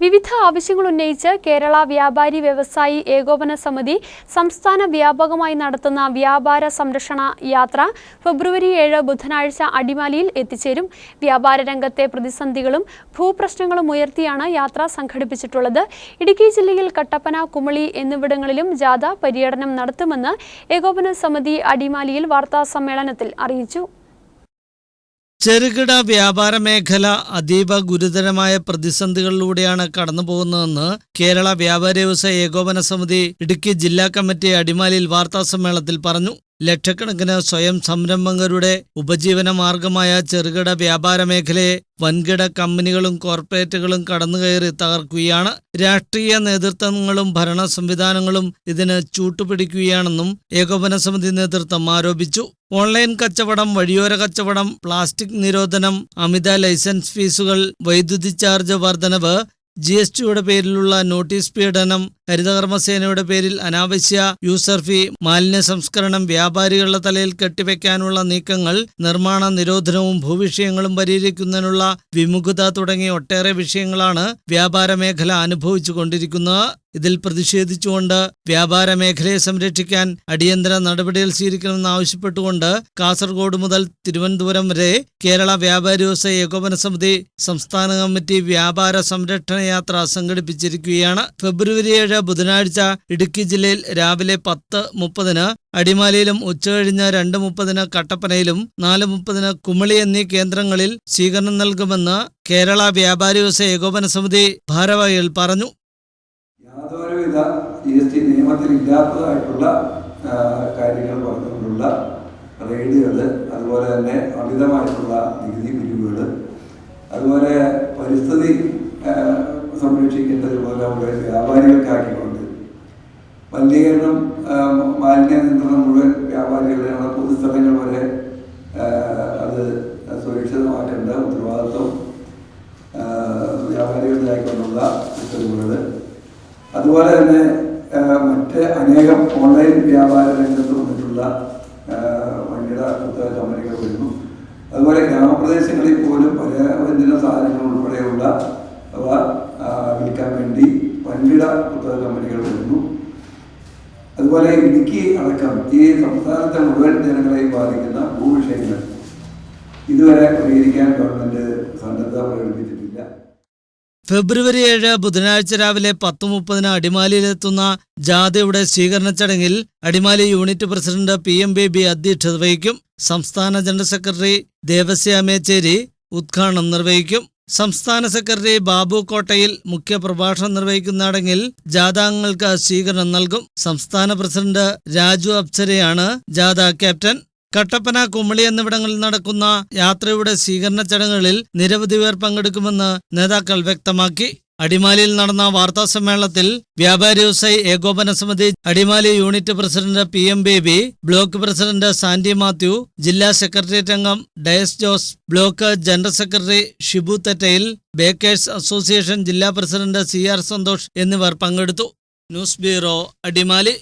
വിവിധ ആവശ്യങ്ങൾ ഉന്നയിച്ച് കേരള വ്യാപാരി വ്യവസായി ഏകോപന സമിതി സംസ്ഥാന വ്യാപകമായി നടത്തുന്ന വ്യാപാര സംരക്ഷണ യാത്ര ഫെബ്രുവരി ഏഴ് ബുധനാഴ്ച അടിമാലിയിൽ എത്തിച്ചേരും. വ്യാപാര രംഗത്തെ പ്രതിസന്ധികളും ഭൂപ്രശ്നങ്ങളും ഉയർത്തിയാണ് യാത്ര സംഘടിപ്പിച്ചിട്ടുള്ളത്. ഇടുക്കി ജില്ലയിൽ കട്ടപ്പന കുമളി എന്നിവിടങ്ങളിലും ജാഥ പര്യടനം നടത്തുമെന്ന് ഏകോപന സമിതി അടിമാലിയിൽ വാർത്താസമ്മേളനത്തിൽ അറിയിച്ചു. ചെറുകിട വ്യാപാര മേഖല അതീവ ഗുരുതരമായ പ്രതിസന്ധികളിലൂടെയാണ് കടന്നുപോകുന്നതെന്ന് കേരള വ്യാപാര വ്യവസായ ഏകോപന സമിതി ഇടുക്കി ജില്ലാ കമ്മിറ്റി അടിമാലിയിൽ വാർത്താസമ്മേളനത്തിൽ പറഞ്ഞു. ലക്ഷക്കണക്കിന് സ്വയം സംരംഭകരുടെ ഉപജീവന മാർഗമായ ചെറുകിട വ്യാപാര മേഖലയെ വൻകിട കമ്പനികളും കോർപ്പറേറ്റുകളും കടന്നുകയറി തകർക്കുകയാണ്. രാഷ്ട്രീയ നേതൃത്വങ്ങളും ഭരണ സംവിധാനങ്ങളും ഇതിന് ചൂട്ടുപിടിക്കുകയാണെന്നും ഏകോപന സമിതി നേതൃത്വം ആരോപിച്ചു. ഓൺലൈൻ കച്ചവടം വഴിയോര കച്ചവടം പ്ലാസ്റ്റിക് നിരോധനം അമിത ലൈസൻസ് ഫീസുകൾ വൈദ്യുതി ചാർജ് വർധനവ് ജി എസ് ടിയുടെ പേരിലുള്ള നോട്ടീസ് പീഡനം ഹരിതകർമ്മസേനയുടെ പേരിൽ അനാവശ്യ യൂസർ ഫീ മാലിന്യ സംസ്കരണം വ്യാപാരികളുടെ തലയിൽ കെട്ടിവെക്കാനുള്ള നീക്കങ്ങൾ നിർമ്മാണ നിരോധനവും ഭൂവിഷയങ്ങളും പരിഹരിക്കുന്നതിനുള്ള വിമുഖത തുടങ്ങിയ ഒട്ടേറെ വിഷയങ്ങളാണ് വ്യാപാര മേഖല അനുഭവിച്ചുകൊണ്ടിരിക്കുന്നത് ഇതിൽ പ്രതിഷേധിച്ചുകൊണ്ട് വ്യാപാര മേഖലയെ സംരക്ഷിക്കാൻ അടിയന്തര നടപടികൾ സ്വീകരിക്കണമെന്ന് ആവശ്യപ്പെട്ടുകൊണ്ട് കാസർഗോഡ് മുതൽ തിരുവനന്തപുരം വരെ കേരള വ്യാപാരി വ്യവസായ ഏകോപന സമിതി സംസ്ഥാന കമ്മിറ്റി വ്യാപാര സംരക്ഷണ യാത്ര സംഘടിപ്പിച്ചിരിക്കുകയാണ്. ഫെബ്രുവരി ഏഴ് ബുധനാഴ്ച ഇടുക്കി ജില്ലയിൽ രാവിലെ പത്ത് മുപ്പതിന് അടിമാലിയിലും ഉച്ചകഴിഞ്ഞ് രണ്ട് മുപ്പതിന് കട്ടപ്പനയിലും നാല് മുപ്പതിന് കുമളി എന്നീ കേന്ദ്രങ്ങളിൽ സ്വീകരണം നൽകുമെന്ന് കേരള വ്യാപാരി വ്യവസായ ഏകോപന സമിതി ഭാരവാഹികൾ പറഞ്ഞു. യാതൊരുവിധ ജി നിയമത്തിൽ ഇല്ലാത്തതായിട്ടുള്ള കാര്യങ്ങൾ പറഞ്ഞുകൊണ്ടുള്ള റെയ്ഡുകൾ അതുപോലെ തന്നെ അമിതമായിട്ടുള്ള നികുതി പിരിവുകൾ അതുപോലെ പരിസ്ഥിതി സംരക്ഷിക്കേണ്ടത് പോലെ വ്യാപാരികളിലായിക്കൊണ്ടുള്ള പുസ്തകങ്ങളുണ്ട് അതുപോലെ തന്നെ മറ്റ് അനേകം ഓൺലൈൻ വ്യാപാര രംഗത്ത് വന്നിട്ടുള്ള വൻകിട പുസ്തക കമ്പനികൾ വരുന്നു. അതുപോലെ ഗ്രാമപ്രദേശങ്ങളിൽ പോലും പലവ്യഞ്ജന സാധനങ്ങൾ ഉൾപ്പെടെയുള്ള അവ വിൽക്കാൻ വേണ്ടി വൻകിട പുസ്തക കമ്പനികൾ വരുന്നു. അതുപോലെ ഇടുക്കി അടക്കം ഈ സംസ്ഥാനത്തെ മുഴുവൻ ജനങ്ങളെയും ബാധിക്കുന്ന ഭൂവിഷയങ്ങൾ. ഇതുവരെ പരിഹരിക്കാൻ പ്രകടിപ്പിച്ചിട്ടില്ല ഫെബ്രുവരി ഏഴ് ബുധനാഴ്ച രാവിലെ പത്ത് മുപ്പതിന് അടിമാലിയിലെത്തുന്ന ജാഥയുടെ സ്വീകരണ ചടങ്ങിൽ Adimali unit president P M B B അധ്യക്ഷത വഹിക്കും. സംസ്ഥാന ജനറൽ സെക്രട്ടറി ദേവസ്യ മേച്ചേരി ഉദ്ഘാടനം നിർവഹിക്കും. സംസ്ഥാന സെക്രട്ടറി ബാബു കോട്ടയിൽ മുഖ്യപ്രഭാഷണം നിർവഹിക്കുന്ന ചടങ്ങിൽ ജാഥാംഗങ്ങൾക്ക് സ്വീകരണം നൽകും. സംസ്ഥാന പ്രസിഡന്റ് രാജു അപ്സരയാണ് ജാഥ ക്യാപ്റ്റൻ. കട്ടപ്പന കുമളി എന്നിവിടങ്ങളിൽ നടക്കുന്ന യാത്രയുടെ സ്വീകരണ ചടങ്ങുകളിൽ നിരവധി പേർ പങ്കെടുക്കുമെന്ന് നേതാക്കൾ വ്യക്തമാക്കി. അടിമാലിയിൽ നടന്ന വാർത്താ സമ്മേളനത്തിൽ വ്യാപാരി വ്യവസായി ഏകോപന സമിതി Adimali unit president P M Baby block president Santy Mathew ജില്ലാ സെക്രട്ടേറിയറ്റ് അംഗം Dias Jose block general secretary Shibu Thettayil bakers association ജില്ലാ പ്രസിഡന്റ് സി ആർ സന്തോഷ് എന്നിവർ പങ്കെടുത്തു. News bureau Adimali.